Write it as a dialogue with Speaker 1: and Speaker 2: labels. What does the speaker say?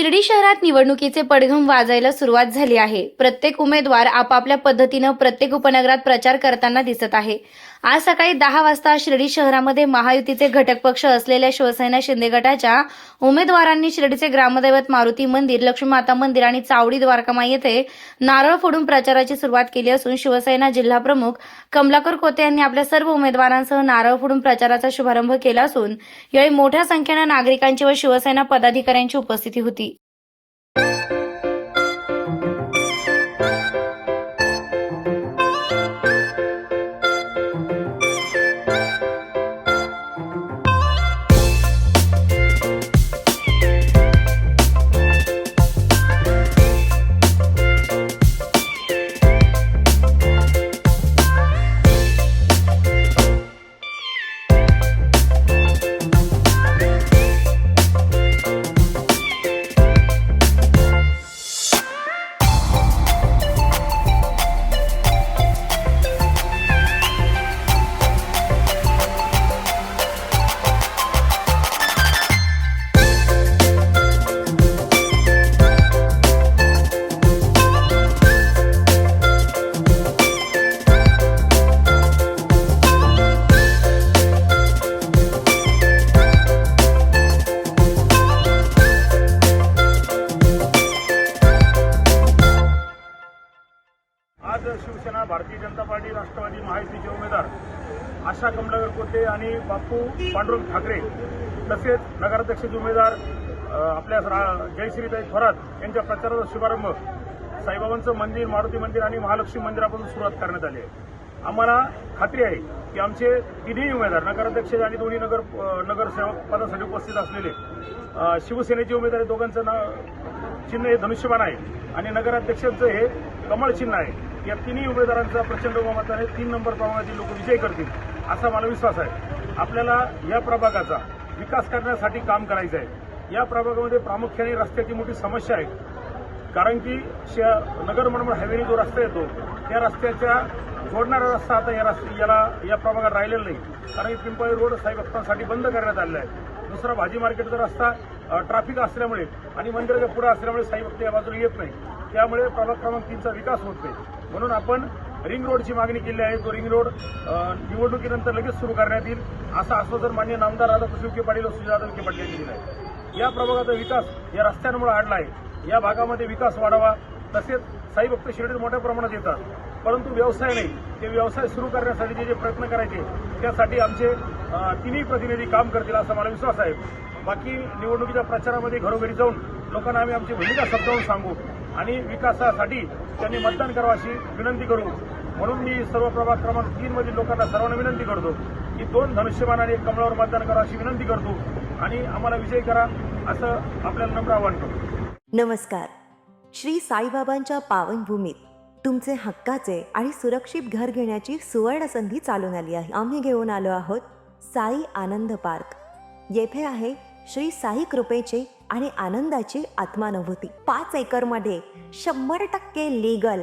Speaker 1: शिर्डी शहरात निवडणुकीचे पडघम वाजायला सुरुवात झाली आहे. प्रत्येक उमेदवार आपापल्या पद्धतीनं प्रत्येक उपनगरात प्रचार करताना दिसत आहे. आज सकाळी दहा वाजता शिर्डी शहरामध्ये महायुतीचे घटक पक्ष असलेल्या शिवसेना शिंदे गटाच्या उमेदवारांनी शिर्डीचे ग्रामदैवत मारुती मंदिर लक्ष्मी माता मंदिर आणि चावडी द्वारकामाई येथे नारळ फोडून प्रचाराची सुरुवात केली असून शिवसेना जिल्हा प्रमुख कमलाकर कोते यांनी आपल्या सर्व उमेदवारांसह नारळ फोडून प्रचाराचा शुभारंभ केला असून यावेळी मोठ्या संख्येनं नागरिकांची व शिवसेना पदाधिकाऱ्यांची उपस्थिती होती.
Speaker 2: आशा कमलाकर कोटे आणि बापू पांडुरंग ठाकरे तसेच नगराध्यक्षाचे उमेदवार आपल्या रा- जयश्रीताई थोरात यांच्या प्रचाराचा शुभारंभ साईबाबांचं मंदिर मारुती मंदिर आणि महालक्ष्मी मंदिरापासून सुरुवात करण्यात आली आहे. आम्हाला खात्री आहे की आमचे तिन्ही उमेदवार नगराध्यक्ष आणि दोन्ही नगर नगरसेवक पदासाठी उपस्थित असलेले शिवसेनेचे उमेदवार हे दोघांचं नाव चिन्ह हे धनुष्यबाण आहे आणि नगराध्यक्षांचं हे कमळ चिन्ह आहे. या तिन्ही उमेदवारांचा प्रचंड बहुमताने तीन नंबर प्रमाणातील लोक विजय करतील. असा मला विश्वास आहे. आपल्याला या प्रभागाचा विकास करण्यासाठी काम करायचं आहे. या प्रभागामध्ये प्रामुख्याने रस्त्याची मोठी समस्या आहे. कारण की श- नगर मनमड हायवेने जो रस्ता येतो त्या रस्त्याच्या जोडणारा रस्ता आता या रस्ते याला या प्रभागात राहिलेला नाही. कारण की पिंपळी रोड साई भक्तांसाठी बंद करण्यात आलेला आहे. दुसरा भाजी मार्केटचा रस्ता ट्रॅफिक असल्यामुळे आणि मंदिराच्या पुढे असल्यामुळे साई भक्त या बाजूला येत नाही. त्यामुळे प्रभाग क्रमांक तीनचा विकास होत नाही. म्हणून आपण रिंग रोडची मागणी केली आहे. तो रिंग रोड निवडणुकीनंतर लगेच सुरू करण्यात येईल असं आश्वासन मान्य नामदार राधाकृष्ण विखे पाटील व सुजाता विखे पाटील यांनी दिलं आहे या प्रभागाचा विकास या रस्त्यांमुळे अडला आहे. या भागामध्ये विकास वाढावा तसेच साई भक्त शिर्डीत मोठ्या प्रमाणात येतात. परंतु व्यवसाय नाही. ते व्यवसाय सुरू करण्यासाठी जे जे प्रयत्न करायचे त्यासाठी आमचे तिन्ही प्रतिनिधी काम करतील असा मला विश्वास आहे. बाकी निवडणुकीच्या प्रचारामध्ये घरोघरी जाऊन लोकांना आम्ही आमची भूमिका समजावून सांगू आणि विकासासाठी त्यांनी मतदान करावं अशी विनंती करू. म्हणून मी सर्व प्रभाग क्रमांक तीन मधील लोकांना सर्वांना विनंती करतो की दोन धनुष्यबाण आणि एक कमळावर मतदान करा अशी विनंती करतो. आणि आम्हाला विजय करा असं आपल्याला नम्र आवाहन करतो.
Speaker 3: नमस्कार. श्री साईबाबांच्या पावनभूमीत तुमचे हक्काचे आणि सुरक्षित घर घेण्याची सुवर्ण संधी चालून आली आहे. आम्ही घेऊन आलो आहोत साई आनंद पार्क. येथे आहे श्री साई कृपेचे आणि आनंदाची आत्मानुभूती. पाच एकरमध्ये शंभर टक्के लीगल